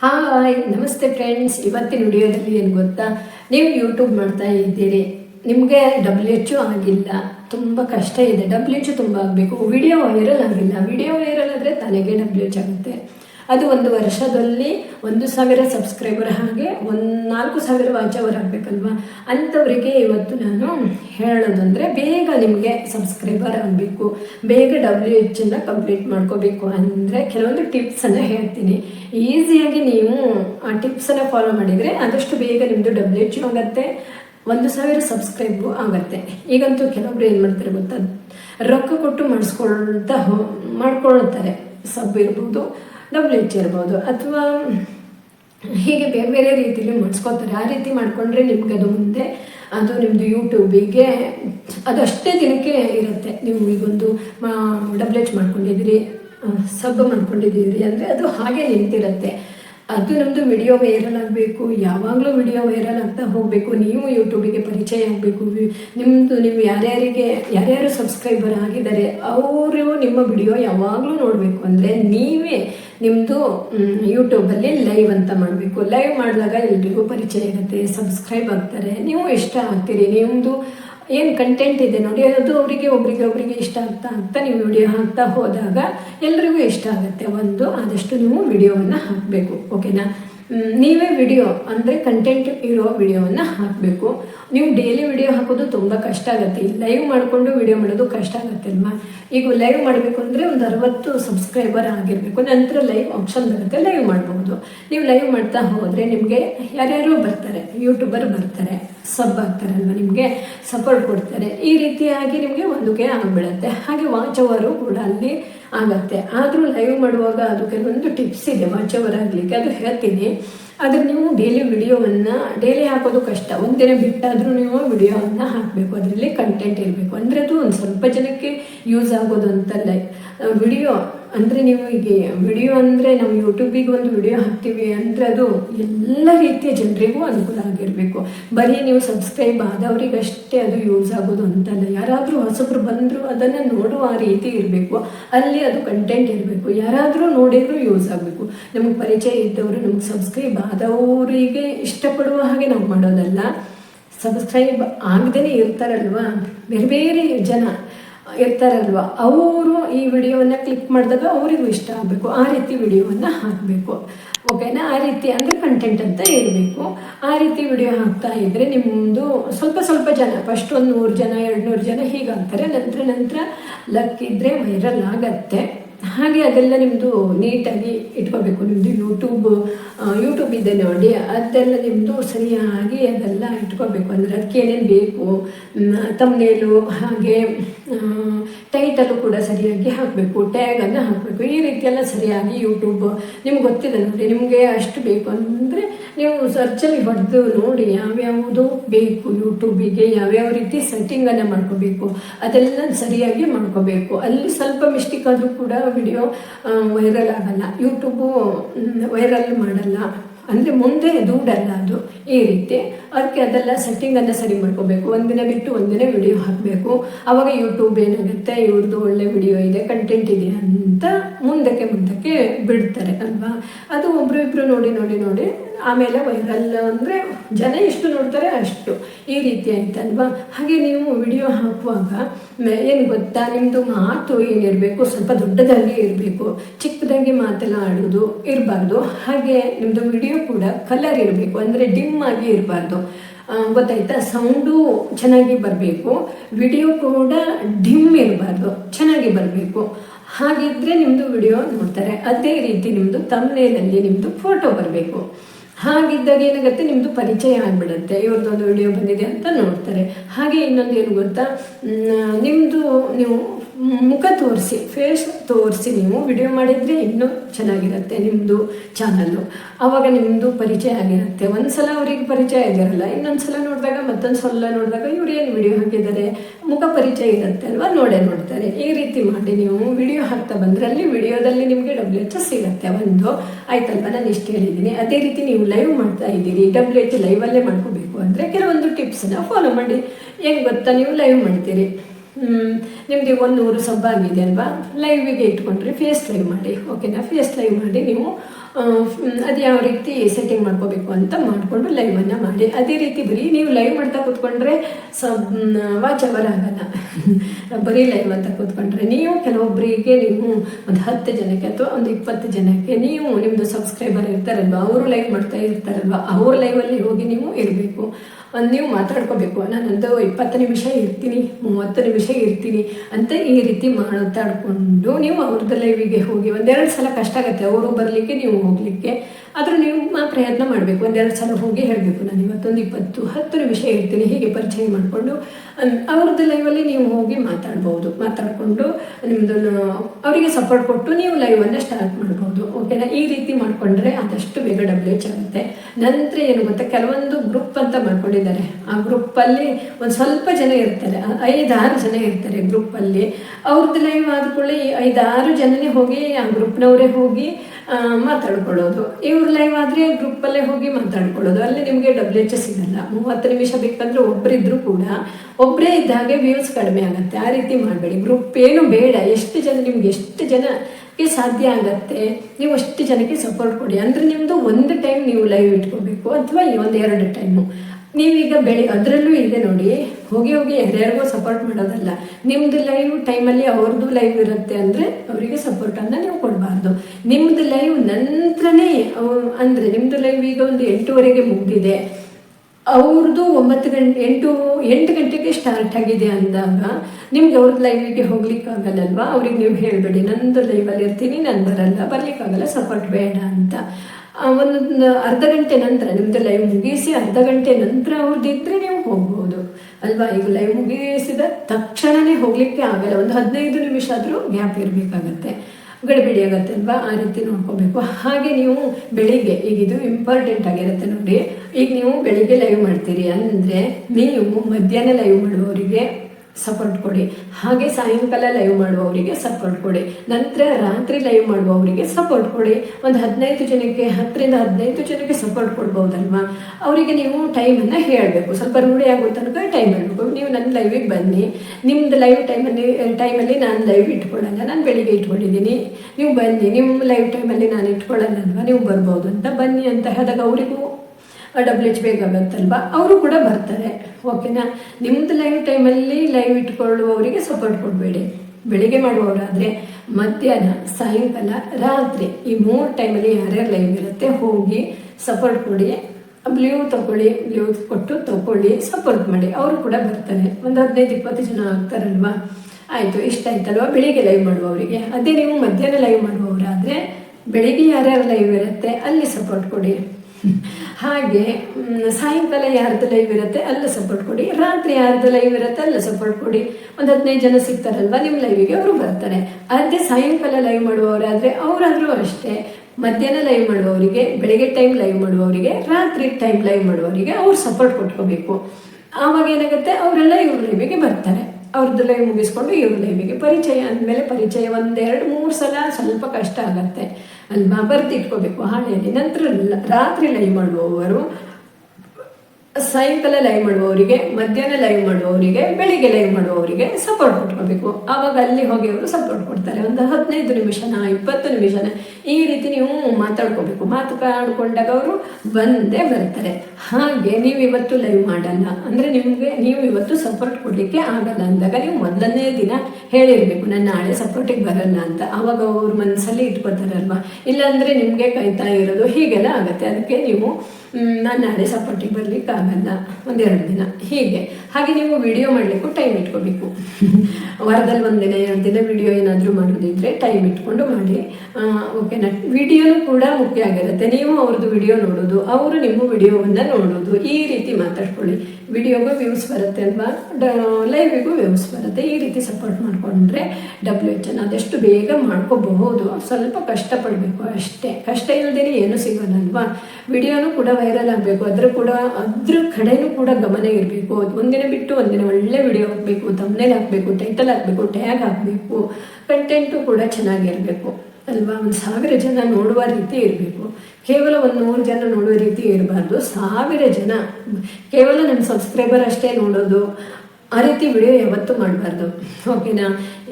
Hi ನಮಸ್ತೆ friends ಇವತ್ತಿನ ವಿಡಿಯೋದಲ್ಲಿ ಏನು ಗೊತ್ತಾ? ನೀವು ಯೂಟ್ಯೂಬ್ ಮಾಡ್ತಾ ಇದ್ದೀರಿ. ನಿಮಗೆ ಡಬ್ಲ್ಯೂ ಎಚ್ ಆಗಿಲ್ಲ. ತುಂಬ ಕಷ್ಟ ಇದೆ. ಡಬ್ಲ್ಯೂ ಎಚ್ ತುಂಬ ಆಗಬೇಕು. ವಿಡಿಯೋ ವೈರಲ್ ಆಗಿಲ್ಲ. ವಿಡಿಯೋ ವೈರಲ್ ಆದರೆ ತಲೆಗೆ ಡಬ್ಲ್ಯೂ ಎಚ್ ಆಗುತ್ತೆ. ಅದು ಒಂದು ವರ್ಷದಲ್ಲಿ ಒಂದು ಸಾವಿರ ಸಬ್ಸ್ಕ್ರೈಬರ್ ಹಾಗೆ ಒಂದು ನಾಲ್ಕು ಸಾವಿರ ವಾಚ್ ಅವರ್ ಆಗಬೇಕಲ್ವಾ? ಅಂಥವರಿಗೆ ಇವತ್ತು ನಾನು ಹೇಳೋದಂದರೆ ಬೇಗ ನಿಮಗೆ ಸಬ್ಸ್ಕ್ರೈಬರ್ ಆಗಬೇಕು. ಬೇಗ ಡಬ್ಲ್ಯೂ ಎಚ್ಚನ್ನು ಕಂಪ್ಲೀಟ್ ಮಾಡ್ಕೋಬೇಕು ಅಂದರೆ ಕೆಲವೊಂದು ಟಿಪ್ಸನ್ನು ಹೇಳ್ತೀನಿ. ಈಸಿಯಾಗಿ ನೀವು ಆ ಟಿಪ್ಸನ್ನು ಫಾಲೋ ಮಾಡಿದರೆ ಆದಷ್ಟು ಬೇಗ ನಿಮ್ಮದು ಡಬ್ಲ್ಯೂ ಎಚ್ ಆಗುತ್ತೆ, ಒಂದು ಸಾವಿರ ಸಬ್ಸ್ಕ್ರೈಬು ಆಗುತ್ತೆ. ಈಗಂತೂ ಕೆಲವೊಬ್ರು ಏನು ಮಾಡ್ತಾರೆ ಗೊತ್ತಾ? ರೊಕ್ಕ ಕೊಟ್ಟು ಮಾಡಿಸ್ಕೊಳ್ತಾ ಹೋ ಮಾಡ್ಕೊಳ್ತಾರೆ. ಸಬ್ ಇರ್ಬೋದು. ಡಬ್ಲ್ಯೂ ಎಚ್ ಇರ್ಬೋದು. ಅಥವಾ ಹೀಗೆ ಬೇರೆ ಬೇರೆ ರೀತಿಯಲ್ಲಿ ಮಾಡಿಸ್ಕೊತಾರೆ. ಆ ರೀತಿ ಮಾಡಿಕೊಂಡ್ರೆ ನಿಮ್ಗೆ ಅದು ಮುಂದೆ, ಅದು ನಿಮ್ಮದು ಯೂಟ್ಯೂಬಿಗೆ ಅದಷ್ಟೇ ದಿನಕ್ಕೆ ಇರುತ್ತೆ. ನೀವು ಈಗೊಂದು ಡಬ್ಲ್ಯೂ ಎಚ್ ಮಾಡ್ಕೊಂಡಿದ್ದೀರಿ ಸಬ್ ಮಾಡ್ಕೊಂಡಿದ್ದೀರಿ ಅಂದರೆ ಅದು ಹಾಗೆ ನಿಂತಿರುತ್ತೆ. ಅದು ನಮ್ಮದು ವಿಡಿಯೋ ವೈರಲ್ ಆಗಬೇಕು, ಯಾವಾಗಲೂ ವಿಡಿಯೋ ವೈರಲ್ ಆಗ್ತಾ ಹೋಗಬೇಕು. ನೀವು ಯೂಟ್ಯೂಬಿಗೆ ಪರಿಚಯ ಆಗಬೇಕು. ನಿಮ್ಮದು ನೀವು ಯಾರ್ಯಾರಿಗೆ, ಯಾರ್ಯಾರು ಸಬ್ಸ್ಕ್ರೈಬರ್ ಆಗಿದ್ದಾರೆ, ಅವರು ನಿಮ್ಮ ವಿಡಿಯೋ ಯಾವಾಗಲೂ ನೋಡಬೇಕು. ಅಂದರೆ ನೀವೇ ನಿಮ್ಮದು ಯೂಟ್ಯೂಬಲ್ಲಿ ಲೈವ್ ಅಂತ ಮಾಡಬೇಕು. ಲೈವ್ ಮಾಡಿದಾಗ ಎಲ್ರಿಗೂ ಪರಿಚಯ ಇರುತ್ತೆ ಸಬ್ಸ್ಕ್ರೈಬ್ ಆಗ್ತಾರೆ. ನೀವು ಇಷ್ಟ ಆಗ್ತೀರಿ ನಿಮ್ಮದು ಏನು ಕಂಟೆಂಟ್ ಇದೆ ನೋಡಿ, ಅದು ಅವರಿಗೆ ಒಬ್ಬರಿಗೆ ಒಬ್ಬರಿಗೆ ಇಷ್ಟ ಆಗ್ತಾ ಆಗ್ತಾ ನೀವು ವಿಡಿಯೋ ಹಾಕ್ತಾ ಹೋದಾಗ ಎಲ್ರಿಗೂ ಇಷ್ಟ ಆಗುತ್ತೆ. ಒಂದು, ಆದಷ್ಟು ನೀವು ವಿಡಿಯೋವನ್ನು ಹಾಕಬೇಕು. ಓಕೆನಾ ನೀವೇ ವಿಡಿಯೋ ಅಂದರೆ ಕಂಟೆಂಟ್ ಇರೋ ವಿಡಿಯೋವನ್ನು ಹಾಕಬೇಕು. ನೀವು ಡೈಲಿ ವಿಡಿಯೋ ಹಾಕೋದು ತುಂಬ ಕಷ್ಟ ಆಗುತ್ತೆ. ಲೈವ್ ಮಾಡಿಕೊಂಡು ವಿಡಿಯೋ ಮಾಡೋದು ಕಷ್ಟ ಆಗುತ್ತೆ ಅಲ್ವಾ? ಈಗ ಲೈವ್ ಮಾಡಬೇಕು ಅಂದರೆ ಒಂದು ಅರವತ್ತು ಸಬ್ಸ್ಕ್ರೈಬರ್ ಆಗಿರಬೇಕು. ನಂತರ ಲೈವ್ ಆಪ್ಷನ್ ಬರುತ್ತೆ ಲೈವ್ ಮಾಡ್ಬೋದು. ನೀವು ಲೈವ್ ಮಾಡ್ತಾ ಹೋದರೆ ನಿಮಗೆ ಯಾರ್ಯಾರು ಬರ್ತಾರೆ ಯೂಟ್ಯೂಬರ್ ಬರ್ತಾರೆ ಸಬ್ ಆಗ್ತಾರಲ್ವ ನಿಮಗೆ? ಸಪೋರ್ಟ್ ಕೊಡ್ತಾರೆ. ಈ ರೀತಿಯಾಗಿ ನಿಮಗೆ ಒಂದು ಕೆ ಆಗಿಬಿಡುತ್ತೆ ಹಾಗೆ ವಾಚ್ ಅವರು ಕೂಡ ಅಲ್ಲಿ ಆಗತ್ತೆ. ಆದರೂ ಲೈವ್ ಮಾಡುವಾಗ ಅದು ಕೆಲವೊಂದು ಟಿಪ್ಸ್ ಇದೆ ವಾಚ್ ಅವರ್ ಆಗಲಿಕ್ಕೆ ಅದು ಹೇಳ್ತೀನಿ. ಆದರೆ ನೀವು ಡೈಲಿ ವಿಡಿಯೋವನ್ನು ಡೈಲಿ ಹಾಕೋದು ಕಷ್ಟ. ಒಂದಿನ ಬಿಟ್ಟಾದರೂ ನೀವು ವಿಡಿಯೋವನ್ನು ಹಾಕಬೇಕು. ಅದರಲ್ಲಿ ಕಂಟೆಂಟ್ ಇರಬೇಕು. ಅಂದರೆ ಅದು ಒಂದು ಸ್ವಲ್ಪ ಜನಕ್ಕೆ ಯೂಸ್ ಆಗೋದು ಅಂತ ಅಂತಲ್ಲ ವಿಡಿಯೋ ಅಂದರೆ ನೀವು ಈಗ ವಿಡಿಯೋ ಅಂದರೆ ನಾವು ಯೂಟ್ಯೂಬಿಗೆ ಒಂದು ವಿಡಿಯೋ ಹಾಕ್ತೀವಿ ಅಂದರೆ ಅದು ಎಲ್ಲ ರೀತಿಯ ಜನರಿಗೂ ಅನುಕೂಲ ಆಗಿರಬೇಕು. ಬರೀ ನೀವು ಸಬ್ಸ್ಕ್ರೈಬ್ ಆದವರಿಗಷ್ಟೇ ಅದು ಯೂಸ್ ಆಗೋದು ಅಂತಲ್ಲ. ಯಾರಾದರೂ ಹೊಸಬ್ರು ಬಂದರೂ ಅದನ್ನು ನೋಡುವ ರೀತಿ ಇರಬೇಕು. ಅಲ್ಲಿ ಅದು ಕಂಟೆಂಟ್ ಇರಬೇಕು. ಯಾರಾದರೂ ನೋಡಿದರೂ ಯೂಸ್ ಆಗಬೇಕು. ನಮಗೆ ಪರಿಚಯ ಇದ್ದವರು, ನಮಗೆ ಸಬ್ಸ್ಕ್ರೈಬ್ ಆದವರಿಗೆ ಇಷ್ಟಪಡುವ ಹಾಗೆ ನಾವು ಮಾಡೋದಲ್ಲ. ಸಬ್ಸ್ಕ್ರೈಬ್ ಆಗದೇ ಇರ್ತಾರಲ್ವಾ? ಬೇರೆ ಬೇರೆ ಜನ. ಇರ್ತಾರಲ್ವ? ಅವರು ಈ ವಿಡಿಯೋವನ್ನು ಕ್ಲಿಕ್ ಮಾಡಿದಾಗ ಅವರಿಗೂ ಇಷ್ಟ ಆಗಬೇಕು. ಆ ರೀತಿ ವಿಡಿಯೋವನ್ನು ಹಾಕಬೇಕು. ಓಕೆನಾ ಆ ರೀತಿ ಅಂದರೆ ಕಂಟೆಂಟ್ ಅಂತ ಇರಬೇಕು. ಆ ರೀತಿ ವಿಡಿಯೋ ಹಾಕ್ತಾ ಇದ್ದರೆ ನಿಮ್ಮದು ಸ್ವಲ್ಪ ಸ್ವಲ್ಪ ಜನ ಫಸ್ಟ್ ಒಂದು ನೂರು ಜನ ಎರಡು ನೂರು ಜನ ಹೀಗಾಗ್ತಾರೆ. ನಂತರ ನಂತರ ಲಕ್ ಇದ್ದರೆ ವೈರಲ್ ಆಗತ್ತೆ. ಹಾಗೆ ಅದೆಲ್ಲ ನಿಮ್ಮದು ನೀಟಾಗಿ ಇಟ್ಕೋಬೇಕು ನಿಮ್ಮದು ಯೂಟ್ಯೂಬ್ ಯೂಟ್ಯೂಬ್ ಇದೆ ನೋಡಿ. ಅದೆಲ್ಲ ನಿಮ್ಮದು ಸರಿಯಾಗಿ ಅದೆಲ್ಲ ಇಟ್ಕೋಬೇಕು ಅಂದರೆ ಅದಕ್ಕೆ ಏನೇನು ಬೇಕು? ತಮ್ಮನೇಲು ಹಾಗೆ ಟೈಟಲು ಕೂಡ ಸರಿಯಾಗಿ ಹಾಕಬೇಕು. ಟ್ಯಾಗನ್ನು ಹಾಕಬೇಕು. ಈ ರೀತಿಯೆಲ್ಲ ಸರಿಯಾಗಿ ಯೂಟ್ಯೂಬ್ ನಿಮ್ಗೆ ಗೊತ್ತಿದೆ ನೋಡಿ. ನಿಮಗೆ ಅಷ್ಟು ಬೇಕು ಅಂದರೆ ನೀವು ಸರ್ಚಲ್ಲಿ ಹೊಡೆದು ನೋಡಿ ಯಾವ್ಯಾವುದು ಬೇಕು ಯೂಟ್ಯೂಬಿಗೆ ಯಾವ್ಯಾವ ರೀತಿ ಸೆಟ್ಟಿಂಗನ್ನು ಮಾಡ್ಕೋಬೇಕು. ಅದೆಲ್ಲ ಸರಿಯಾಗಿ ಮಾಡ್ಕೋಬೇಕು. ಅಲ್ಲಿ ಸ್ವಲ್ಪ ಮಿಸ್ಟೇಕ್ ಆದರೂ ಕೂಡ ವಿಡಿಯೋ ವೈರಲ್ ಆಗಲ್ಲ. ಯೂಟ್ಯೂಬು ವೈರಲ್ ಮಾಡಲ್ಲ. ಅಂದರೆ ಮುಂದೆ ದೂಡಲ್ಲ ಅದು. ಈ ರೀತಿ. ಅದಕ್ಕೆ ಅದೆಲ್ಲ ಸೆಟ್ಟಿಂಗನ್ನು ಸರಿ ಮಾಡ್ಕೋಬೇಕು. ಒಂದಿನ ಬಿಟ್ಟು ಒಂದಿನ ವಿಡಿಯೋ ಹಾಕಬೇಕು. ಆವಾಗ ಯೂಟ್ಯೂಬ್ ಏನಾಗುತ್ತೆ? ಇವ್ರದ್ದು ಒಳ್ಳೆ ವಿಡಿಯೋ ಇದೆ ಕಂಟೆಂಟ್ ಇದೆ ಅಂತ ಮುಂದಕ್ಕೆ ಮುಂದಕ್ಕೆ ಬಿಡ್ತಾರೆ ಅಲ್ವಾ? ಅದು ಒಬ್ಬರು ಇಬ್ಬರು ನೋಡಿ ನೋಡಿ ನೋಡಿ ಆಮೇಲೆ ವೈರಲ್ ಅಂದರೆ ಜನ ಎಷ್ಟು ನೋಡ್ತಾರೆ ಅಷ್ಟು ಈ ರೀತಿ ಆಯ್ತಲ್ವಾ? ಹಾಗೆ ನೀವು ವಿಡಿಯೋ ಹಾಕುವಾಗ ಏನು ಗೊತ್ತಾ? ನಿಮ್ಮದು ಮಾತು ಏನಿರಬೇಕು ಸ್ವಲ್ಪ ದೊಡ್ಡದಾಗಿ ಇರಬೇಕು. ಚಿಕ್ಕದಾಗಿ ಮಾತೆಲ್ಲ ಆಡೋದು ಇರಬಾರ್ದು. ಹಾಗೆ ನಿಮ್ಮದು ವಿಡಿಯೋ ಕೂಡ ಕಲರ್ ಇರಬೇಕು. ಅಂದರೆ ಡಿಮ್ ಆಗಿ ಇರಬಾರ್ದು. ಗೊತ್ತಾಯ್ತಾ? ಸೌಂಡು ಚೆನ್ನಾಗಿ ಬರಬೇಕು. ವಿಡಿಯೋ ಕೂಡ ಡಿಮ್ ಇರಬಾರ್ದು. ಚೆನ್ನಾಗಿ ಬರಬೇಕು. ಹಾಗಿದ್ರೆ ನಿಮ್ಮದು ವಿಡಿಯೋ ನೋಡ್ತಾರೆ. ಅದೇ ರೀತಿ ನಿಮ್ಮದು ತಮ್ಮನೇಲಲ್ಲಿ ನಿಮ್ಮದು ಫೋಟೋ ಬರಬೇಕು. ಹಾಗಿದ್ದಾಗ ಏನಾಗುತ್ತೆ? ನಿಮ್ಮದು ಪರಿಚಯ ಆಗಿಬಿಡುತ್ತೆ. ಇವ್ರದ್ದೊಂದು ವಿಡಿಯೋ ಬಂದಿದೆ ಅಂತ ನೋಡ್ತಾರೆ. ಹಾಗೆ ಇನ್ನೊಂದು ಏನು ಗೊತ್ತಾ ನಿಮ್ಮದು ನೀವು ಮುಖ ತೋರಿಸಿ ಫೇಸ್ ತೋರಿಸಿ ನೀವು ವಿಡಿಯೋ ಮಾಡಿದರೆ ಇನ್ನೂ ಚೆನ್ನಾಗಿರುತ್ತೆ ನಿಮ್ಮದು ಚಾನಲ್ಲು ಆವಾಗ ನಿಮ್ಮದು ಪರಿಚಯ ಆಗಿರುತ್ತೆ. ಒಂದು ಸಲ ಅವ್ರಿಗೆ ಪರಿಚಯ ಆಗಿರಲ್ಲ ಇನ್ನೊಂದು ಸಲ ನೋಡಿದಾಗ ಮತ್ತೊಂದು ಸಲ ನೋಡಿದಾಗ ಇವ್ರು ಏನು ವಿಡಿಯೋ ಹಾಕಿದ್ದಾರೆ? ಮುಖ ಪರಿಚಯ ಇರುತ್ತೆ ಅಲ್ವಾ? ನೋಡೇ ನೋಡ್ತಾರೆ. ಈ ರೀತಿ ಮಾಡಿ ನೀವು ವಿಡಿಯೋ ಹಾಕ್ತಾ ಬಂದರೆ ಅಲ್ಲಿ ವಿಡಿಯೋದಲ್ಲಿ ನಿಮಗೆ ಡಬ್ಲ್ಯೂ ಎಚ್ ಸಿಗುತ್ತೆ ಒಂದು. ಆಯ್ತಲ್ವ? ನಾನು ಇಷ್ಟು ಹೇಳಿದ್ದೀನಿ ಅದೇ ರೀತಿ ನೀವು ಲೈವ್ ಮಾಡ್ತಾ ಇದ್ದೀರಿ. ಡಬ್ಲ್ಯೂ ಎಚ್ ಲೈವಲ್ಲೇ ಮಾಡ್ಕೋಬೇಕು. ಅಂದರೆ ಕೆಲವೊಂದು ಟಿಪ್ಸನ್ನ ಫಾಲೋ ಮಾಡಿ. ಹೆಂಗೆ ಗೊತ್ತಾ ನೀವು ಲೈವ್ ಮಾಡ್ತೀರಿ? ನಿಮಗೆ ಒಂದು ನೂರು ಸಬ್ಬಾಗಿದೆ ಅಲ್ವಾ? ಲೈವಿಗೆ ಇಟ್ಕೊಂಡ್ರೆ ಫೇಸ್ ಲೈವ್ ಮಾಡಿ ಓಕೆನಾ ಫೇಸ್ ಲೈವ್ ಮಾಡಿ ನೀವು ಅದು ಯಾವ ರೀತಿ ಸೆಟ್ಟಿಂಗ್ ಮಾಡ್ಕೋಬೇಕು ಅಂತ ಮಾಡಿಕೊಂಡು ಲೈವನ್ನು ಮಾಡಿ. ಅದೇ ರೀತಿ ಬರೀ ನೀವು ಲೈವ್ ಮಾಡ್ತಾ ಕೂತ್ಕೊಂಡ್ರೆ ಸಬ್ ವಾಚ್ ಅವರ್ ಆಗಲ್ಲ. ಬರೀ ಲೈವ್ ಅಂತ ಕೂತ್ಕೊಂಡ್ರೆ ನೀವು ಕೆಲವೊಬ್ಬರಿಗೆ ನೀವು ಒಂದು ಹತ್ತು ಜನಕ್ಕೆ ಅಥವಾ ಒಂದು ಇಪ್ಪತ್ತು ಜನಕ್ಕೆ ನೀವು ನಿಮ್ಮದು ಸಬ್ಸ್ಕ್ರೈಬರ್ ಇರ್ತಾರಲ್ವ, ಅವರು ಲೈವ್ ಮಾಡ್ತಾ ಇರ್ತಾರಲ್ವ, ಅವ್ರ ಲೈವಲ್ಲಿ ಹೋಗಿ ನೀವು ಇರಬೇಕು. ಒಂದು ನೀವು ಮಾತಾಡ್ಕೋಬೇಕು. ನಾನೊಂದು ಇಪ್ಪತ್ತು ನಿಮಿಷ ಇರ್ತೀನಿ, ಮೂವತ್ತು ನಿಮಿಷ ಇರ್ತೀನಿ ಅಂತ ಈ ರೀತಿ ಮಾತಾಡಿಕೊಂಡು ನೀವು ಅವ್ರದ್ದು ಲೈವಿಗೆ ಹೋಗಿ ಒಂದೆರಡು ಸಲ ಕಷ್ಟ ಆಗುತ್ತೆ. ಅವರು ಬರಲಿಕ್ಕೆ ನೀವು ಹೋಗಲಿಕ್ಕೆ. ಆದರೂ ನೀವು ಪ್ರಯತ್ನ ಮಾಡಬೇಕು. ಒಂದೆರಡು ಸಲ ಹೋಗಿ ಹೇಳಬೇಕು. ನಾನು ಇವತ್ತೊಂದು ಇಪ್ಪತ್ತು, ಹತ್ತರ ವಿಷಯ ಇರ್ತೀನಿ ಹೀಗೆ ಪರಿಚಯ ಮಾಡಿಕೊಂಡು ಅವ್ರದ್ದು ಲೈವಲ್ಲಿ ನೀವು ಹೋಗಿ ಮಾತಾಡ್ಬೋದು. ಮಾತಾಡಿಕೊಂಡು ನಿಮ್ಮದನ್ನು ಅವರಿಗೆ ಸಪೋರ್ಟ್ ಕೊಟ್ಟು ನೀವು ಲೈವನ್ನು ಸ್ಟಾರ್ಟ್ ಮಾಡ್ಬೋದು. ಓಕೆನಾ ಈ ರೀತಿ ಮಾಡಿಕೊಂಡ್ರೆ ಆದಷ್ಟು ಬೇಗ ಡಬ್ಲ್ಯೂ ಎಚ್ ಆಗುತ್ತೆ. ನಂತರ ಏನು ಗೊತ್ತಾ? ಕೆಲವೊಂದು ಗ್ರೂಪ್ ಅಂತ ಮಾಡ್ಕೊಂಡಿದ್ದಾರೆ. ಆ ಗ್ರೂಪಲ್ಲಿ ಒಂದು ಸ್ವಲ್ಪ ಜನ ಇರ್ತಾರೆ. ಐದಾರು ಜನ ಇರ್ತಾರೆ ಗ್ರೂಪಲ್ಲಿ ಅವ್ರದ್ದು ಲೈವ್ ಆದ ಕೂಡಲೇ ಐದಾರು ಜನನೇ ಹೋಗಿ ಆ ಗ್ರೂಪ್ನವರೇ ಹೋಗಿ ಮಾತಾಡ್ಕೊಳ್ಳೋದು. ಇವ್ರ ಲೈವ್ ಆದರೆ ಗ್ರೂಪಲ್ಲೇ ಹೋಗಿ ಮಾತಾಡ್ಕೊಳ್ಳೋದು. ಅಲ್ಲಿ ನಿಮಗೆ ಡಬ್ಲ್ಯೂ ಎಚ್ ಸಿಗಲ್ಲ ಮೂವತ್ತು ನಿಮಿಷ ಬೇಕಂದ್ರೆ ಒಬ್ಬರಿದ್ದರೂ ಕೂಡ ಒಬ್ಬರೇ ಇದ್ದಾಗೆ ವ್ಯೂಸ್ ಕಡಿಮೆ ಆಗುತ್ತೆ. ಆ ರೀತಿ ಮಾಡಬೇಡಿ. ಗ್ರೂಪ್ ಏನು ಬೇಡ. ಎಷ್ಟು ಜನ ನಿಮ್ಗೆ ಎಷ್ಟು ಜನಕ್ಕೆ ಸಾಧ್ಯ ಆಗತ್ತೆ, ನೀವು ಅಷ್ಟು ಜನಕ್ಕೆ ಸಪೋರ್ಟ್ ಕೊಡಿ. ಅಂದರೆ ನಿಮ್ಮದು ಒಂದು ಟೈಮ್ ನೀವು ಲೈವ್ ಇಟ್ಕೋಬೇಕು, ಅಥವಾ ಒಂದು ಎರಡು ಟೈಮು ನೀವೀಗ ಬೆಳಿ, ಅದರಲ್ಲೂ ಇದೆ ನೋಡಿ. ಹೋಗಿ ಹೋಗಿ ಯಾರ್ಯಾರಿಗೂ ಸಪೋರ್ಟ್ ಮಾಡೋದಲ್ಲ. ನಿಮ್ಮದು ಲೈವ್ ಟೈಮಲ್ಲಿ ಅವ್ರದ್ದು ಲೈವ್ ಇರುತ್ತೆ ಅಂದರೆ ಅವರಿಗೆ ಸಪೋರ್ಟನ್ನು ನೀವು ಕೊಡಬಾರ್ದು. ನಿಮ್ಮದು ಲೈವ್ ನಂತರನೇ ಅಂದರೆ ನಿಮ್ಮದು ಲೈವ್ ಈಗ ಒಂದು ಎಂಟೂವರೆಗೆ ಮುಗಿದಿದೆ. ಅವ್ರದ್ದು ಒಂಬತ್ತು ಗಂಟೆ ಎಂಟು ಎಂಟು ಗಂಟೆಗೆ ಸ್ಟಾರ್ಟ್ ಆಗಿದೆ ಅಂದಾಗ ನಿಮ್ಗೆ ಅವ್ರದ್ದು ಲೈವಿಗೆ ಹೋಗ್ಲಿಕ್ಕಾಗಲ್ಲಲ್ವಾ? ಅವ್ರಿಗೆ ನೀವು ಹೇಳಬೇಡಿ, ನಂದು ಲೈವಲ್ಲಿ ಇರ್ತೀನಿ ನಾನು ಬರಲ್ಲ, ಬರ್ಲಿಕ್ಕಾಗಲ್ಲ ಸಪೋರ್ಟ್ ಬೇಡ ಅಂತ. ಒಂದು ಅರ್ಧ ಗಂಟೆ ನಂತರ ನಿಮ್ಮದು ಲೈವ್ ಮುಗಿಸಿ ಅರ್ಧ ಗಂಟೆ ನಂತರ ಅವ್ರದ್ದಿದ್ರೆ ನೀವು ಹೋಗ್ಬೋದು. ಅಲ್ವಾ? ಈಗ ಲೈವ್ ಮುಗಿಸಿದ ತಕ್ಷಣವೇ ಹೋಗಲಿಕ್ಕೆ ಆಗಲ್ಲ. ಒಂದು ಹದಿನೈದು ನಿಮಿಷ ಆದರೂ ಗ್ಯಾಪ್ ಇರಬೇಕಾಗತ್ತೆ. ಗಡಿಬಿಡಿ ಆಗುತ್ತೆ ಅಲ್ವಾ? ಆ ರೀತಿ ನೋಡ್ಕೋಬೇಕು. ಹಾಗೆ ನೀವು ಬೆಳಿಗ್ಗೆ, ಈಗ ಇದು ಇಂಪಾರ್ಟೆಂಟ್ ಆಗಿರುತ್ತೆ ನೋಡಿ. ಈಗ ನೀವು ಬೆಳಿಗ್ಗೆ ಲೈವ್ ಮಾಡ್ತೀರಿ. ಅಂದರೆ ನೀವು ಮಧ್ಯಾಹ್ನ ಲೈವ್ ಮಾಡುವವರಿಗೆ ಸಪೋರ್ಟ್ ಕೊಡಿ. ಹಾಗೆ ಸಾಯಂಕಾಲ ಲೈವ್ ಮಾಡುವವರಿಗೆ ಸಪೋರ್ಟ್ ಕೊಡಿ. ನಂತರ ರಾತ್ರಿ ಲೈವ್ ಮಾಡುವವರಿಗೆ ಸಪೋರ್ಟ್ ಕೊಡಿ. ಒಂದು ಹದಿನೈದು ಜನಕ್ಕೆ, ಹತ್ತರಿಂದ ಹದಿನೈದು ಜನಕ್ಕೆ ಸಪೋರ್ಟ್ ಕೊಡ್ಬೋದಲ್ವಾ? ಅವರಿಗೆ ನೀವು ಟೈಮನ್ನು ಹೇಳಬೇಕು. ಸ್ವಲ್ಪ ರೂಢಿ ಆಗೋ ತನಕ ಟೈಮ್ ಹೇಳಬೇಕು. ನೀವು ನನ್ನ ಲೈವಿಗೆ ಬನ್ನಿ. ನಿಮ್ಮದು ಲೈವ್ ಟೈಮಲ್ಲಿ ಟೈಮಲ್ಲಿ ನಾನು ಲೈವ್ ಇಟ್ಕೊಳ್ಳಲ್ಲ ನಾನು ಬೆಳಿಗ್ಗೆ ಇಟ್ಕೊಂಡಿದ್ದೀನಿ. ನೀವು ಬನ್ನಿ. ನಿಮ್ಮ ಲೈವ್ ಟೈಮಲ್ಲಿ ನಾನು ಇಟ್ಕೊಳ್ಳಲ್ಲ ಅಲ್ವಾ? ನೀವು ಬರ್ಬೋದು ಅಂತ ಬನ್ನಿ ಅಂತ ಹೇಳಿದಾಗ ಅವರಿಗೂ ಡಬ್ಲ್ಯೂ ಎಚ್ ಬೇಕಾಗತ್ತಲ್ವಾ ಅವರು ಕೂಡ ಬರ್ತಾರೆ. ಓಕೆನಾ ನಿಮ್ಮದು ಲೈವ್ ಟೈಮಲ್ಲಿ ಲೈವ್ ಇಟ್ಕೊಳ್ಳುವವರಿಗೆ ಸಪೋರ್ಟ್ ಕೊಡಬೇಡಿ. ಬೆಳಿಗ್ಗೆ ಮಾಡುವವರಾದರೆ ಮಧ್ಯಾಹ್ನ, ಸಾಯಂಕಾಲ, ರಾತ್ರಿ ಈ ಮೂರು ಟೈಮಲ್ಲಿ ಯಾರ್ಯಾರು ಲೈವ್ ಇರುತ್ತೆ ಹೋಗಿ ಸಪೋರ್ಟ್ ಕೊಡಿ. ಬ್ಲೂ ತಗೊಳ್ಳಿ ಬ್ಲೂ ಕೊಟ್ಟು ತಗೊಳ್ಳಿ ಸಪೋರ್ಟ್ ಮಾಡಿ. ಅವರು ಕೂಡ ಬರ್ತಾರೆ. ಒಂದು ಹದಿನೈದು, ಇಪ್ಪತ್ತು ಜನ ಆಗ್ತಾರಲ್ವಾ? ಆಯಿತು, ಇಷ್ಟ ಆಯ್ತಲ್ವಾ? ಬೆಳಿಗ್ಗೆ ಲೈವ್ ಮಾಡುವವರಿಗೆ. ಅದೇ ನೀವು ಮಧ್ಯಾಹ್ನ ಲೈವ್ ಮಾಡುವವರಾದರೆ ಬೆಳಿಗ್ಗೆ ಯಾರ್ಯಾರು ಲೈವ್ ಇರುತ್ತೆ ಅಲ್ಲಿ ಸಪೋರ್ಟ್ ಕೊಡಿ. ಹಾಗೆ ಸಾಯಂಕಾಲ ಯಾರ್ದು ಲೈವ್ ಇರುತ್ತೆ, ಅಲ್ಲ ಸಪೋರ್ಟ್ ಕೊಡಿ. ರಾತ್ರಿ ಯಾರ್ದು ಲೈವ್ ಇರುತ್ತೆ, ಅಲ್ಲ ಸಪೋರ್ಟ್ ಕೊಡಿ. ಒಂದು ಹದಿನೈದು ಜನ ಸಿಗ್ತಾರಲ್ವ ನಿಮ್ಮ ಲೈವಿಗೆ ಅವರು ಬರ್ತಾರೆ. ಅದೇ ಸಾಯಂಕಾಲ ಲೈವ್ ಮಾಡುವವರಾದರೆ ಅವರಾದರೂ ಅಷ್ಟೇ. ಮಧ್ಯಾಹ್ನ ಲೈವ್ ಮಾಡುವವರಿಗೆ, ಬೆಳಗ್ಗೆ ಟೈಮ್ ಲೈವ್ ಮಾಡುವವರಿಗೆ, ರಾತ್ರಿ ಟೈಮ್ ಲೈವ್ ಮಾಡುವವರಿಗೆ ಅವ್ರು ಸಪೋರ್ಟ್ ಕೊಟ್ಕೋಬೇಕು. ಆವಾಗ ಏನಾಗುತ್ತೆ, ಅವರೆಲ್ಲ ಇವ್ರ ಲೈವಿಗೆ ಬರ್ತಾರೆ. ಅವ್ರದ್ದು ಲೈವ್ ಮುಗಿಸ್ಕೊಂಡು ಇವ್ರ ಲೈವಿಗೆ ಪರಿಚಯ ಅಂದಮೇಲೆ ಪರಿಚಯ ಒಂದೆರಡು ಮೂರು ಸಲ ಸ್ವಲ್ಪ ಕಷ್ಟ ಆಗತ್ತೆ. ಅಲ್ವಾ ಬರ್ತಿಟ್ಕೋಬೇಕು ಹಾಳೆಯಲ್ಲಿ ನಂತರ ರಾತ್ರಿ ಲೈವ್ ಮಾಡುವವರು, ಸಾಯಂಕಾಲ ಲೈವ್ ಮಾಡುವವರಿಗೆ, ಮಧ್ಯಾಹ್ನ ಲೈವ್ ಮಾಡುವವರಿಗೆ, ಬೆಳಿಗ್ಗೆ ಲೈವ್ ಮಾಡುವವರಿಗೆ ಸಪೋರ್ಟ್ ಕೊಟ್ಕೋಬೇಕು. ಆವಾಗ ಅಲ್ಲಿ ಹೋಗಿ ಅವರು ಸಪೋರ್ಟ್ ಕೊಡ್ತಾರೆ. ಒಂದು ಹದಿನೈದು ನಿಮಿಷನ, ಇಪ್ಪತ್ತು ನಿಮಿಷನ ಈ ರೀತಿ ನೀವು ಮಾತಾಡ್ಕೋಬೇಕು. ಮಾತಾಡ್ಕೊಂಡಾಗ ಅವರು ಬಂದೇ ಬರ್ತಾರೆ. ಹಾಗೆ ನೀವು ಇವತ್ತು ಲೈವ್ ಮಾಡಲ್ಲ. ಅಂದರೆ ನಿಮಗೆ ನೀವು ಇವತ್ತು ಸಪೋರ್ಟ್ ಕೊಡಲಿಕ್ಕೆ ಆಗಲ್ಲ ಅಂದಾಗ ನೀವು ಮೊದಲನೇ ದಿನ ಹೇಳಿರಬೇಕು, ನಾನು ನಾಳೆ ಸಪೋರ್ಟಿಗೆ ಬರಲ್ಲ ಅಂತ. ಆವಾಗ ಅವ್ರ ಮನಸ್ಸಲ್ಲಿ ಇಟ್ಕೊತಾರಲ್ವ? ಇಲ್ಲಾಂದರೆ ನಿಮಗೆ ಕಾಯ್ತಾ ಇರೋದು ಹೀಗೆಲ್ಲ ಆಗುತ್ತೆ. ಅದಕ್ಕೆ ನೀವು ನಾನು ನಾಳೆ ಸಪೋರ್ಟಿಗೆ ಬರಲಿಕ್ಕೆ ಆಗಲ್ಲ. ಒಂದೆರಡು ದಿನ. ಹೀಗೆ. ಹಾಗೆ ನೀವು ವಿಡಿಯೋ ಮಾಡಲಿಕ್ಕೂ ಟೈಮ್ ಇಟ್ಕೋಬೇಕು. ವಾರದಲ್ಲಿ ಒಂದು ದಿನ, ಎರಡು ದಿನ ವಿಡಿಯೋ ಏನಾದರೂ ಮಾಡೋದಿದ್ರೆ ಟೈಮ್ ಇಟ್ಕೊಂಡು ಮಾಡಿ. ಓಕೆನಾ ವಿಡಿಯೋನು ಕೂಡ ಮುಖ್ಯ ಆಗಿರುತ್ತೆ. ನೀವು ಅವ್ರದ್ದು ವಿಡಿಯೋ ನೋಡೋದು, ಅವರು ನಿಮ್ಮ ವಿಡಿಯೋವನ್ನು ನೋಡೋದು. ಈ ರೀತಿ ಮಾತಾಡ್ಕೊಳ್ಳಿ. ವಿಡಿಯೋಗೂ ವ್ಯೂಸ್ ಬರುತ್ತೆ ಅಲ್ವಾ? ಡ ಲೈವಿಗೂ ವ್ಯೂಸ್ ಬರುತ್ತೆ. ಈ ರೀತಿ ಸಪೋರ್ಟ್ ಮಾಡಿಕೊಂಡ್ರೆ ಡಬ್ಲ್ಯೂ ಎಚ್ ಎನ್ ಅದೆಷ್ಟು ಬೇಗ ಮಾಡ್ಕೋಬಹುದು. ಸ್ವಲ್ಪ ಕಷ್ಟಪಡಬೇಕು ಅಷ್ಟೇ. ಕಷ್ಟ ಇಲ್ಲದೇ ಏನು ಸಿಗೋದಲ್ವಾ? ವಿಡಿಯೋನು ಕೂಡ ವೈರಲ್ ಆಗಬೇಕು. ಅದ್ರ ಕೂಡ, ಅದ್ರ ಕಡೆನೂ ಕೂಡ ಗಮನ ಇರಬೇಕು. ಒಂದಿನ ಬಿಟ್ಟು ಒಂದಿನ ಒಳ್ಳೆ ವಿಡಿಯೋ ಹಾಕಬೇಕು ತಮ್ಮನೇಲಿ ಹಾಕಬೇಕು ಟೈಟಲ್ ಹಾಕಬೇಕು ಟ್ಯಾಗ್ ಹಾಕಬೇಕು. ಕಂಟೆಂಟು ಕೂಡ ಚೆನ್ನಾಗಿರಬೇಕು. ಅಲ್ವಾ? ಒಂದು ಸಾವಿರ ಜನ ನೋಡುವ ರೀತಿ ಇರಬೇಕು. ಕೇವಲ ಒಂದು ನೂರು ಜನ ನೋಡುವ ರೀತಿ ಇರಬಾರ್ದು. ಸಾವಿರ ಜನ, ಕೇವಲ ನಮ್ಮ ಸಬ್ಸ್ಕ್ರೈಬರ್ ಅಷ್ಟೇ ನೋಡೋದು, ಆ ರೀತಿ ವಿಡಿಯೋ ಯಾವತ್ತೂ ಮಾಡಬಾರ್ದು. ಓಕೆನಾ?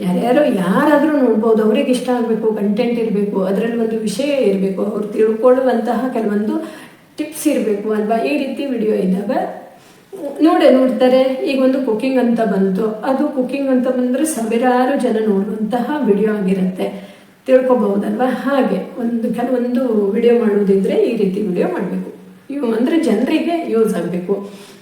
ಯಾರ್ಯಾರೋ ಯಾರಾದರೂ ನೋಡ್ಬೋದು, ಅವ್ರಿಗೆ ಇಷ್ಟ ಆಗಬೇಕು ಕಂಟೆಂಟ್ ಇರಬೇಕು, ಅದರಲ್ಲಿ ಒಂದು ವಿಷಯ ಇರಬೇಕು, ಅವ್ರು ತಿಳ್ಕೊಳ್ಳುವಂತಹ ಕೆಲವೊಂದು ಟಿಪ್ಸ್ ಇರಬೇಕು ಅಲ್ವಾ? ಈ ರೀತಿ ವಿಡಿಯೋ ಇದ್ದಾಗ ನೋಡೇ, ನೋಡ್ತಾರೆ. ಈಗ ಒಂದು ಕುಕ್ಕಿಂಗ್ ಅಂತ ಬಂತು. ಅದು ಕುಕ್ಕಿಂಗ್ ಅಂತ ಬಂದರೆ ಸಾವಿರಾರು ಜನ ನೋಡುವಂತಹ ವಿಡಿಯೋ ಆಗಿರುತ್ತೆ. ತಿಳ್ಕೊಬಹುದಲ್ವಾ? ಹಾಗೆ ಒಂದು ಕೆಲವೊಂದು ವಿಡಿಯೋ ಮಾಡುವುದಿದ್ರೆ ಈ ರೀತಿ ವಿಡಿಯೋ ಮಾಡಬೇಕು. ಇವು ಅಂದರೆ ಜನರಿಗೆ ಯೂಸ್ ಆಗಬೇಕು.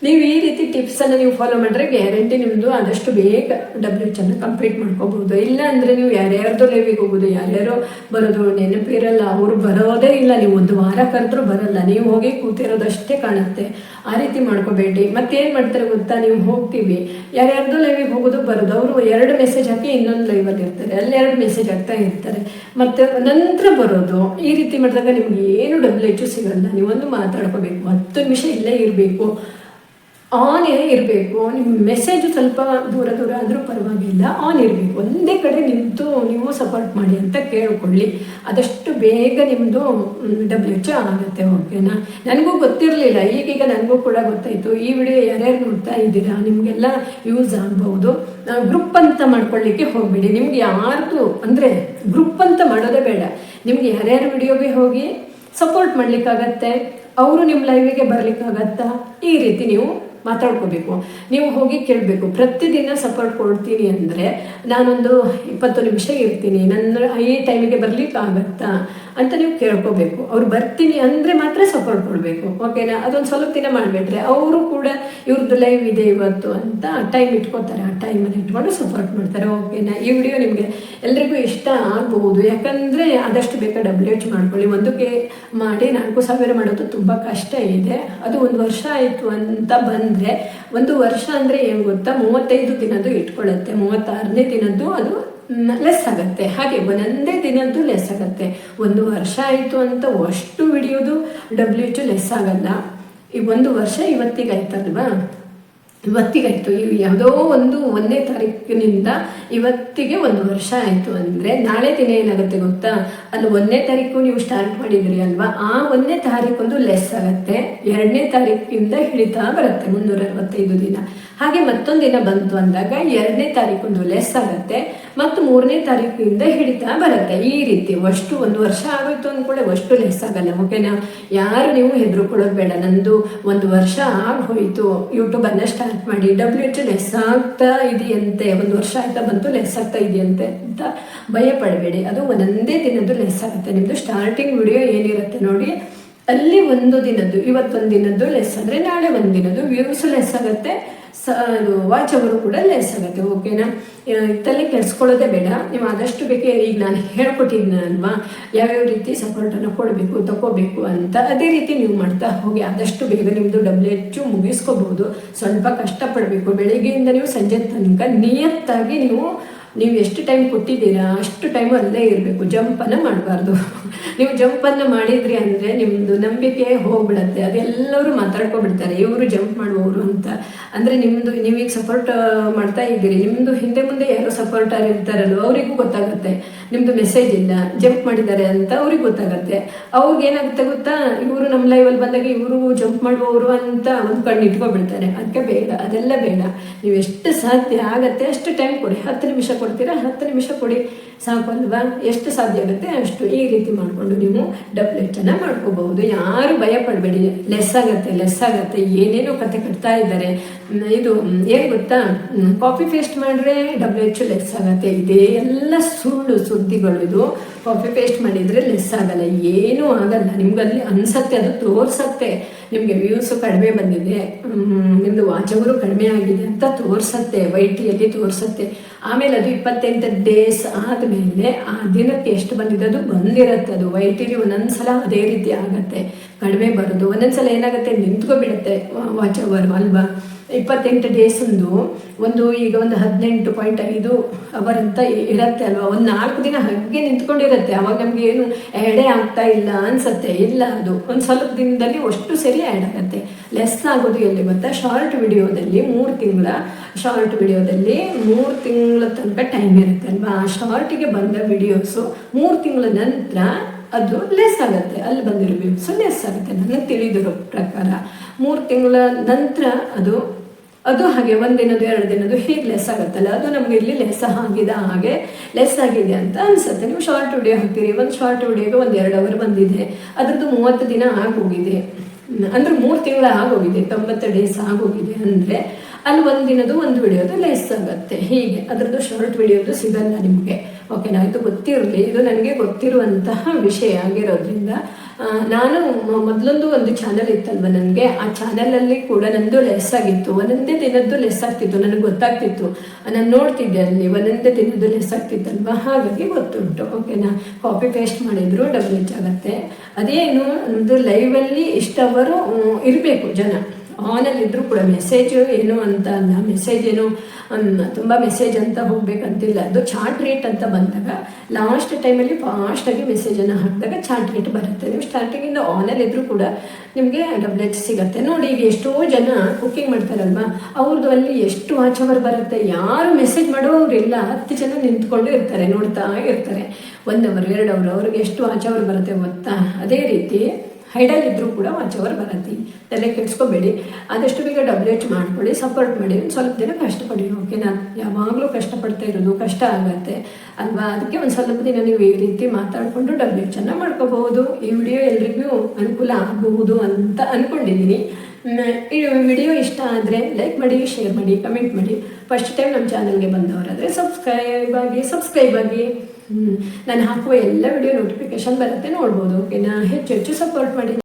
ನೀವು ಈ ರೀತಿ ಟಿಪ್ಸನ್ನು ನೀವು ಫಾಲೋ ಮಾಡಿದ್ರೆ ಗ್ಯಾರಂಟಿ ನಿಮ್ಮದು ಆದಷ್ಟು ಬೇಗ ಡಬ್ಲ್ಯೂ ಅನ್ನು ಕಂಪ್ಲೀಟ್ ಮಾಡ್ಕೋಬಹುದು ಇಲ್ಲ ಅಂದರೆ ನೀವು ಯಾರ್ಯಾರ್ದು ಲೈವಿಗೆ ಹೋಗೋದು, ಯಾರ್ಯಾರೋ ಬರೋದು ನೆನಪಿರಲ್ಲ ಅವರು ಬರೋದೇ ಇಲ್ಲ. ನೀವು ಒಂದು ವಾರ ಕರೆದ್ರೂ ಬರಲ್ಲ. ನೀವು ಹೋಗಿ ಕೂತಿರೋದಷ್ಟೇ ಕಾಣುತ್ತೆ. ಆ ರೀತಿ ಮಾಡ್ಕೋಬೇಡಿ. ಮತ್ತೇನು ಮಾಡ್ತಾರೆ ಗೊತ್ತಾ? ನೀವು ಹೋಗ್ತೀವಿ. ಯಾರ್ಯಾರ್ದು ಲೈವಿಗೆ ಹೋಗೋದು, ಬರೋದು. ಅವರು ಎರಡು ಮೆಸೇಜ್ ಹಾಕಿ ಇನ್ನೊಂದು ಲೈವಲ್ಲಿ ಇರ್ತಾರೆ. ಅಲ್ಲಿ ಎರಡು ಮೆಸೇಜ್ ಆಗ್ತಾ ಇರ್ತಾರೆ. ಮತ್ತು ನಂತರ ಬರೋದು. ಈ ರೀತಿ ಮಾಡಿದಾಗ ನಿಮ್ಗೆ ಏನು ಡಬ್ಲ್ಯೂ ಎಚ್ ಸಿಗಲ್ಲ. ನೀವೊಂದು ಮಾತಾಡ್ಕೋಬೇಕು. ಹತ್ತು ನಿಮಿಷ ಇಲ್ಲೇ ಇರಬೇಕು. ಆನ್ ಇರಬೇಕು ನಿಮ್ಮ ಮೆಸೇಜ್ ಸ್ವಲ್ಪ ದೂರ ದೂರ ಆದರೂ ಪರವಾಗಿಲ್ಲ ಆನ್ ಇರಬೇಕು. ಒಂದೇ ಕಡೆ ನಿಂತು ನೀವು ಸಪೋರ್ಟ್ ಮಾಡಿ ಅಂತ ಕೇಳಿಕೊಳ್ಳಿ. ಆದಷ್ಟು ಬೇಗ ನಿಮ್ಮದು ಡಬ್ಲ್ಯೂ ಎಚ್ ಆಗುತ್ತೆ ಓಕೆನಾ ನನಗೂ ಗೊತ್ತಿರಲಿಲ್ಲ, ಈಗೀಗ ನನಗೂ ಕೂಡ ಗೊತ್ತಾಯಿತು. ಈ ವಿಡಿಯೋ ಯಾರ್ಯಾರು ನೋಡ್ತಾ ಇದ್ದೀರಾ, ನಿಮಗೆಲ್ಲ ಯೂಸ್ ಆಗ್ಬೋದು ಗ್ರೂಪ್ ಅಂತ ಮಾಡ್ಕೊಳ್ಳಿಕ್ಕೆ ಹೋಗಬೇಡಿ. ನಿಮ್ಗೆ ಯಾರ್ದು ಅಂದರೆ ಗ್ರೂಪ್ ಅಂತ ಮಾಡೋದೇ ಬೇಡ. ನಿಮ್ಗೆ ಯಾರ್ಯಾರು ವಿಡಿಯೋಗೆ ಹೋಗಿ ಸಪೋರ್ಟ್ ಮಾಡಲಿಕ್ಕಾಗತ್ತೆ, ಅವರು ನಿಮ್ಮ ಲೈವಿಗೆ ಬರಲಿಕ್ಕಾಗತ್ತಾ? ಈ ರೀತಿ ನೀವು ಮಾತಾಡ್ಕೋಬೇಕು. ನೀವು ಹೋಗಿ ಕೇಳಬೇಕು. ಪ್ರತಿದಿನ ಸಪೋರ್ಟ್ ಕೊಡ್ತೀನಿ ಅಂದರೆ ನಾನೊಂದು ಇಪ್ಪತ್ತು ನಿಮಿಷ ಇರ್ತೀನಿ. ನನ್ನ ಈ ಟೈಮಿಗೆ ಬರ್ಲಿಕ್ಕೆ ಆಗತ್ತಾ ಅಂತ ನೀವು ಕೇಳ್ಕೋಬೇಕು. ಅವ್ರು ಬರ್ತೀನಿ ಅಂದರೆ ಮಾತ್ರ ಸಪೋರ್ಟ್ ಕೊಡಬೇಕು. ಓಕೆನಾ ಅದೊಂದು ಸ್ವಲ್ಪ ದಿನ ಮಾಡಿಬಿಟ್ರೆ ಅವರು ಕೂಡ ಇವ್ರದ್ದು ಲೈವ್ ಇದೆ ಇವತ್ತು ಅಂತ ಟೈಮ್ ಇಟ್ಕೋತಾರೆ. ಆ ಟೈಮಲ್ಲಿ ಇಟ್ಕೊಂಡು ಸಪೋರ್ಟ್ ಮಾಡ್ತಾರೆ. ಓಕೆನಾ ಈ ವಿಡಿಯೋ ನಿಮಗೆ ಎಲ್ರಿಗೂ ಇಷ್ಟ ಆಗ್ಬೋದು. ಯಾಕಂದರೆ ಆದಷ್ಟು ಬೇಗ ಡಬ್ಲ್ಯೂಚ್ ಮಾಡ್ಕೊಳ್ಳಿ. ಒಂದಕ್ಕೆ ಮಾಡಿ ನಾಲ್ಕು ಸಾವಿರ ಮಾಡೋದು ತುಂಬ ಕಷ್ಟ ಇದೆ. ಅದು ಒಂದು ವರ್ಷ ಆಯಿತು ಅಂತ ಬಂದರೆ ಒಂದು ವರ್ಷ ಅಂದರೆ ಏನು ಗೊತ್ತಾ? ಮೂವತ್ತೈದು ದಿನದ್ದು ಇಟ್ಕೊಳ್ಳುತ್ತೆ. ಮೂವತ್ತಾರನೇ ದಿನದ್ದು ಅದು ಲೆಸ್ ಆಗುತ್ತೆ. ಹಾಗೆ ಒಂದೊಂದೇ ದಿನದ್ದು ಲೆಸ್ ಆಗುತ್ತೆ. ಒಂದು ವರ್ಷ ಆಯಿತು ಅಂತ ಅಷ್ಟು ಹಿಡಿಯೋದು ಡಬ್ಲ್ಯೂ ಎಚ್ ಲೆಸ್ ಆಗಲ್ಲ. ಈ ಒಂದು ವರ್ಷ ಇವತ್ತಿಗೆ ಆಯ್ತಲ್ವಾ ಇವತ್ತಿಗಾಯ್ತು. ಇವು ಯಾವುದೋ ಒಂದು ಒಂದನೇ ತಾರೀಕಿನಿಂದ ಇವತ್ತಿಗೆ ಒಂದು ವರ್ಷ ಆಯಿತು ಅಂದರೆ ನಾಳೆ ದಿನ ಏನಾಗುತ್ತೆ ಗೊತ್ತಾ? ಅಲ್ಲಿ ಒಂದನೇ ತಾರೀಕು ನೀವು ಸ್ಟಾರ್ಟ್ ಮಾಡಿದ್ರಿ ಅಲ್ವಾ? ಆ ಒಂದನೇ ತಾರೀಕೊಂದು ಲೆಸ್ ಆಗುತ್ತೆ. ಎರಡನೇ ತಾರೀಕಿಂದ ಹಿಡಿತಾ ಬರುತ್ತೆ ಮುನ್ನೂರ ಅರವತ್ತೈದು ದಿನ. ಹಾಗೆ ಮತ್ತೊಂದು ದಿನ ಬಂತು ಅಂದಾಗ ಎರಡನೇ ತಾರೀಕು ಲೆಸ್ ಆಗುತ್ತೆ, ಮತ್ತು ಮೂರನೇ ತಾರೀಕಿಂದ ಹಿಡಿತಾ ಬರುತ್ತೆ. ಈ ರೀತಿ ಅಷ್ಟು ಒಂದು ವರ್ಷ ಆಗೋಯ್ತು ಅಂದ್ಕೊಳ್ಳೆ, ಅಷ್ಟು ಲೆಸ್ ಆಗಲ್ಲ. ಓಕೆನಾ ಯಾರು ನೀವು ಹೆದರುಕೊಳ್ಳೋದು ಬೇಡ. ನಂದು ಒಂದು ವರ್ಷ ಆಗೋಯ್ತು. ಯೂಟ್ಯೂಬನ್ನು ಸ್ಟಾರ್ಟ್ ಮಾಡಿ ಡಬ್ಲ್ಯೂ ಎಚ್ ಲೆಸ್ ಆಗ್ತಾ ಇದೆಯಂತೆ. ಒಂದು ವರ್ಷ ಆಯ್ತಾ ಬಂತು ಲೆಸ್ ಆಗ್ತಾ ಇದೆಯಂತೆ ಅಂತ ಭಯ ಪಡಬೇಡಿ. ಅದು ಒಂದೊಂದೇ ದಿನದ್ದು ಲೆಸ್ ಆಗುತ್ತೆ. ನಿಮ್ಮದು ಸ್ಟಾರ್ಟಿಂಗ್ ವಿಡಿಯೋ ಏನಿರುತ್ತೆ ನೋಡಿ, ಅಲ್ಲಿ ಒಂದು ದಿನದ್ದು, ಇವತ್ತೊಂದು ದಿನದ್ದು ಲೆಸ್ ಅಂದರೆ ನಾಳೆ ಒಂದು ದಿನದ್ದು ವ್ಯೂಸ್ ಲೆಸ್ ಆಗುತ್ತೆ. ಸ ಅದು ವಾಚ್ ಅವರು ಕೂಡ ಲೆಸ್ ಆಗುತ್ತೆ ಓಕೆನಾ ತಲೆ ಕೆಡಿಸ್ಕೊಳ್ಳೋದೇ ಬೇಡ. ನೀವು ಆದಷ್ಟು ಬೇಕೇ ಈಗ ನಾನು ಹೇಳ್ಕೊಟ್ಟಿದ್ದೀನಲ್ವಾ ಯಾವ್ಯಾವ ರೀತಿ ಸಪೋರ್ಟನ್ನು ಕೊಡಬೇಕು ತಗೋಬೇಕು ಅಂತ ಅದೇ ರೀತಿ ನೀವು ಮಾಡ್ತಾ ಹೋಗಿ ಆದಷ್ಟು ಬೇಗ ನಿಮ್ಮದು ಡಬ್ಲ್ಯೂ ಎಚ್ ಮುಗಿಸ್ಕೋಬಹುದು ಸ್ವಲ್ಪ ಕಷ್ಟಪಡಬೇಕು. ಬೆಳಿಗ್ಗೆಯಿಂದ ನೀವು ಸಂಜೆ ತನಕ ನಿಯತ್ತಾಗಿ ನೀವು ನೀವು ಎಷ್ಟು ಟೈಮ್ ಕೊಟ್ಟಿದ್ದೀರಾ, ಅಷ್ಟು ಟೈಮ್ ಅಲ್ಲೇ ಇರಬೇಕು. ಜಂಪನ್ನು ಮಾಡಬಾರ್ದು. ನೀವು ಜಂಪನ್ನು ಮಾಡಿದ್ರಿ ಅಂದರೆ ನಿಮ್ಮದು ನಂಬಿಕೆ ಹೋಗ್ಬಿಡತ್ತೆ. ಅದೆಲ್ಲರೂ ಮಾತಾಡ್ಕೊಬಿಡ್ತಾರೆ ಇವರು ಜಂಪ್ ಮಾಡುವವರು ಅಂತ. ಅಂದರೆ ನಿಮ್ಮದು ನೀವೀಗ ಸಪೋರ್ಟ್ ಮಾಡ್ತಾ ಇದ್ದೀರಿ. ನಿಮ್ಮದು ಹಿಂದೆ ಮುಂದೆ ಯಾರು ಸಪೋರ್ಟರ್ ಇರ್ತಾರಲ್ವ, ಅವರಿಗೂ ಗೊತ್ತಾಗುತ್ತೆ. ನಿಮ್ಮದು ಮೆಸೇಜ್ ಇಲ್ಲ ಜಂಪ್ ಮಾಡಿದ್ದಾರೆ ಅಂತ ಅವ್ರಿಗೆ ಗೊತ್ತಾಗುತ್ತೆ. ಅವ್ರಿಗೆ ಏನಾಗುತ್ತೆ ಗೊತ್ತಾ? ಇವರು ನಮ್ಮ ಲೈವಲ್ಲಿ ಬಂದಾಗ ಇವರು ಜಂಪ್ ಮಾಡುವವರು ಅಂತ ಒಂದು ಕಣ್ಣು ಇಟ್ಕೊಬಿಡ್ತಾರೆ. ಅದಕ್ಕೆ ಬೇಡ, ಅದೆಲ್ಲ ಬೇಡ. ನೀವು ಎಷ್ಟು ಸಾಧ್ಯ ಆಗತ್ತೆ ಅಷ್ಟು ಟೈಮ್ ಕೊಡಿ. ಹತ್ತು ನಿಮಿಷ ಕೊಡ್ತೀರಾ? ಹತ್ತು ನಿಮಿಷ ಕೊಡಿ. ಸಾಕು ಅಲ್ವಾ ಎಷ್ಟು ಸಾಧ್ಯ ಆಗುತ್ತೆ ಅಷ್ಟು ಈ ರೀತಿ ಮಾಡಿಕೊಂಡು ನೀವು ಡಬಲ್ ಎಚ್ಚನ್ನು ಮಾಡ್ಕೋಬಹುದು. ಯಾರು ಭಯ ಪಡಬೇಡಿ ಲೆಸ್ ಆಗುತ್ತೆ ಲೆಸ್ ಆಗುತ್ತೆ. ಏನೇನೋ ಕತೆ ಕಟ್ತಾ ಇದ್ದಾರೆ. ಇದು ಏನು ಗೊತ್ತಾ? ಕಾಪಿ ಪೇಸ್ಟ್ ಮಾಡಿದ್ರೆ ಡಬ್ಲ್ಯೂ ಎಚ್ ಲೆಸ್ ಆಗುತ್ತೆ. ಇದೇ ಎಲ್ಲ ಸುಳ್ಳು ಸುದ್ದಿಗಳು ಇದು. ಕಾಪಿ ಪೇಸ್ಟ್ ಮಾಡಿದರೆ ಲೆಸ್ ಆಗಲ್ಲ. ಏನೂ ಆಗಲ್ಲ. ನಿಮ್ಗಲ್ಲಿ ಅನ್ಸತ್ತೆ, ಅದು ತೋರಿಸತ್ತೆ. ನಿಮಗೆ ವ್ಯೂಸು ಕಡಿಮೆ ಬಂದಿದೆ. ನಿಮ್ಮದು ವಾಚವರು ಕಡಿಮೆ ಆಗಿದೆ ಅಂತ ತೋರಿಸತ್ತೆ. ವೈಟಿಯಲ್ಲಿ ತೋರಿಸತ್ತೆ. ಆಮೇಲೆ ಅದು ಇಪ್ಪತ್ತೆಂಟು ಡೇಸ್ ಆದಮೇಲೆ ಆ ದಿನಕ್ಕೆ ಎಷ್ಟು ಬಂದಿದೆ ಅದು ಬಂದಿರುತ್ತೆ. ಅದು ವೈಟಿಲಿ ಒಂದೊಂದು ಸಲ ಅದೇ ರೀತಿ ಆಗತ್ತೆ. ಕಡಿಮೆ ಬರೋದು. ಒಂದೊಂದು ಸಲ ಏನಾಗುತ್ತೆ ನಿಂತ್ಕೊಬಿಡುತ್ತೆ ವಾಚ್ ಅವರು ಅಲ್ವಾ ಇಪ್ಪತ್ತೆಂಟು ಡೇಸಂದು ಒಂದು ಈಗ ಒಂದು ಹದಿನೆಂಟು ಪಾಯಿಂಟ್ ಐದು ಅವರ್ ಅಂತ ಇರುತ್ತೆ ಅಲ್ವಾ? ಒಂದು ನಾಲ್ಕು ದಿನ ಹಾಗೆ ನಿಂತ್ಕೊಂಡಿರುತ್ತೆ. ಅವಾಗ ನಮಗೆ ಏನು ಎಡೆ ಆಗ್ತಾ ಇಲ್ಲ ಅನ್ಸುತ್ತೆ. ಇಲ್ಲ ಅದು. ಒಂದು ಸ್ವಲ್ಪ ದಿನದಲ್ಲಿ ಅಷ್ಟು ಸರಿ ಆ್ಯಡ್ ಆಗುತ್ತೆ. ಲೆಸ್ ಆಗೋದು ಎಲ್ಲಿ ಗೊತ್ತಾ? ಶಾರ್ಟ್ ವಿಡಿಯೋದಲ್ಲಿ ಮೂರು ತಿಂಗಳ ಶಾರ್ಟ್ ವಿಡಿಯೋದಲ್ಲಿ ಮೂರು ತಿಂಗಳ ತನಕ ಟೈಮ್ ಇರುತ್ತೆ ಅಲ್ವಾ? ಆ ಶಾರ್ಟಿಗೆ ಬಂದ ವಿಡಿಯೋಸು ಮೂರು ತಿಂಗಳ ನಂತರ ಅದು ಲೆಸ್ ಆಗುತ್ತೆ. ಅಲ್ಲಿ ಬಂದಿರೋ ವ್ಯೂಸು ಲೆಸ್ ಆಗುತ್ತೆ. ನನಗೆ ತಿಳಿದಿರೋ ಪ್ರಕಾರ. ಮೂರು ತಿಂಗಳ ನಂತರ ಅದು ಅದು ಹಾಗೆ ಒಂದಿನದು ಎರಡು ದಿನದ್ದು ಹೀಗೆ ಲೆಸ್ ಆಗುತ್ತಲ್ಲ? ಅದು ನಮಗೆ ಇಲ್ಲಿ ಲೆಸ್ ಆಗಿದೆ, ಹಾಗೆ ಲೆಸ್ ಆಗಿದೆ ಅಂತ ಅನ್ಸುತ್ತೆ. ನೀವು ಶಾರ್ಟ್ ವಿಡಿಯೋ ಹಾಕ್ತೀರಿ. ಒಂದು ಶಾರ್ಟ್ ವಿಡಿಯೋಗೆ ಒಂದು ಎರಡು ಅವರ್ ಬಂದಿದೆ. ಅದ್ರದ್ದು ಮೂವತ್ತು ದಿನ ಆಗೋಗಿದೆ. ಅಂದ್ರೆ ಮೂರು ತಿಂಗಳ ಆಗೋಗಿದೆ, ತೊಂಬತ್ತು ಡೇಸ್ ಆಗೋಗಿದೆ ಅಂದರೆ ಅಲ್ಲಿ ಒಂದು ದಿನದ್ದು, ಒಂದು ವಿಡಿಯೋದು ಲೆಸ್ ಆಗುತ್ತೆ. ಹೀಗೆ, ಅದರದ್ದು ಶಾರ್ಟ್ ವಿಡಿಯೋದು ಸಿಗಲ್ಲ ನಿಮಗೆ. ಓಕೆನಾ ಇದು ಗೊತ್ತಿರಲಿ. ಇದು ನನಗೆ ಗೊತ್ತಿರುವಂತಹ ವಿಷಯ ಆಗಿರೋದ್ರಿಂದ ನಾನು ಮೊದಲೊಂದು ಒಂದು ಚಾನಲ್ ಇತ್ತಲ್ವ ನನಗೆ? ಆ ಚಾನಲಲ್ಲಿ ಕೂಡ ನಂದು ಲೆಸ್ ಆಗಿತ್ತು. ಒಂದೊಂದೇ ದಿನದ್ದು ಲೆಸ್ ಆಗ್ತಿತ್ತು. ನನಗೆ ಗೊತ್ತಾಗ್ತಿತ್ತು. ನಾನು ನೋಡ್ತಿದ್ದೆ ಅಲ್ಲಿ. ಒಂದೊಂದೇ ದಿನದ್ದು ಲೆಸ್ ಆಗ್ತಿತ್ತಲ್ವ? ಹಾಗಾಗಿ ಗೊತ್ತುಂಟು. ಓಕೆನಾ ಕಾಪಿ ಪೇಸ್ಟ್ ಮಾಡಿದ್ರು ಡಬಲ್ ಆಗುತ್ತೆ. ಅದೇನು ಒಂದು ಲೈವಲ್ಲಿ ಇಷ್ಟವರು ಇರಬೇಕು ಜನ. ಆನಲ್ಲಿ ಇದ್ರೂ ಕೂಡ ಮೆಸೇಜ್ ಏನು ಅಂತ ಅಲ್ಲ ಮೆಸೇಜ್ ಏನು ತುಂಬ ಮೆಸೇಜ್ ಅಂತ ಹೋಗ್ಬೇಕಂತಿಲ್ಲ. ಅದು ಚಾರ್ಟ್ ರೇಟ್ ಅಂತ ಬಂದಾಗ ಲಾಸ್ಟ್ ಟೈಮಲ್ಲಿ ಫಾಸ್ಟಾಗಿ ಮೆಸೇಜನ್ನು ಹಾಕಿದಾಗ ಚಾರ್ಟ್ ರೇಟ್ ಬರುತ್ತೆ. ನೀವು ಸ್ಟಾರ್ಟಿಂಗಿಂದ ಆನಲ್ಲಿ ಇದ್ರೂ ಕೂಡ ನಿಮಗೆ ಡಬ್ಲ್ ಎಚ್ ಸಿಗುತ್ತೆ. ನೋಡಿ, ಈಗ ಎಷ್ಟೋ ಜನ ಕುಕ್ಕಿಂಗ್ ಮಾಡ್ತಾರಲ್ವಾ ಅವ್ರದ್ದು ಅಲ್ಲಿ ಎಷ್ಟು ವಾಚ್ ಅವರ್ ಬರುತ್ತೆ, ಯಾರು ಮೆಸೇಜ್ ಮಾಡೋರಿಲ್ಲ ಹತ್ತು ಜನ ನಿಂತ್ಕೊಂಡು ಇರ್ತಾರೆ, ನೋಡ್ತಾ ಇರ್ತಾರೆ. ಒಂದು ಅವರ್ ಎರಡು ಅವರ್ ಅವ್ರಿಗೆ ಎಷ್ಟು ವಾಚ್ ಅವರ್ ಬರುತ್ತೆ ಗೊತ್ತಾ? ಅದೇ ರೀತಿ ಹೈಡಲ್ ಇದ್ರು ಕೂಡ ಮಂಚವರು ಬರತ್ತಿ. ತಲೆ ಕೆಡಿಸ್ಕೊಬೇಡಿ. ಆದಷ್ಟು ಬೇಗ ಡಬ್ಲ್ಯೂ ಎಚ್ ಮಾಡ್ಕೊಳ್ಳಿ ಸಪೋರ್ಟ್ ಮಾಡಿ. ಒಂದು ಸ್ವಲ್ಪ ದಿನ ಕಷ್ಟಪಡಿ. ಓಕೆನಾ ಯಾವಾಗಲೂ ಕಷ್ಟಪಡ್ತಾ ಇರೋದು, ಕಷ್ಟ ಆಗತ್ತೆ. ಅಲ್ವಾ? ಅದಕ್ಕೆ ಒಂದು ಸ್ವಲ್ಪ ದಿನ ನೀವು ಈ ರೀತಿ ಮಾತಾಡಿಕೊಂಡು ಡಬ್ಲ್ಯೂ ಎಚ್ ಅನ್ನ ಮಾಡ್ಕೋಬಹುದು. ಈ ವಿಡಿಯೋ ಎಲ್ರಿಗೂ ಅನುಕೂಲ ಆಗಬಹುದು ಅಂತ ಅಂದ್ಕೊಂಡಿದ್ದೀನಿ ಈ ವಿಡಿಯೋ ಇಷ್ಟ ಆದರೆ ಲೈಕ್ ಮಾಡಿ ಶೇರ್ ಮಾಡಿ ಕಮೆಂಟ್ ಮಾಡಿ. ಫಸ್ಟ್ ಟೈಮ್ ನಮ್ಮ ಚಾನಲ್ಗೆ ಬಂದವರಾದರೆ ಸಬ್ಸ್ಕ್ರೈಬ್ ಆಗಿ ಸಬ್ಸ್ಕ್ರೈಬ್ ಆಗಿ. ನಾನು ಹಾಕುವ ಎಲ್ಲ ವಿಡಿಯೋ ನೋಟಿಫಿಕೇಶನ್ ಬರುತ್ತೆ ನೋಡ್ಬೋದು ಓಕೆನಾ ಹೆಚ್ಚು ಹೆಚ್ಚು ಸಪೋರ್ಟ್ ಮಾಡಿ.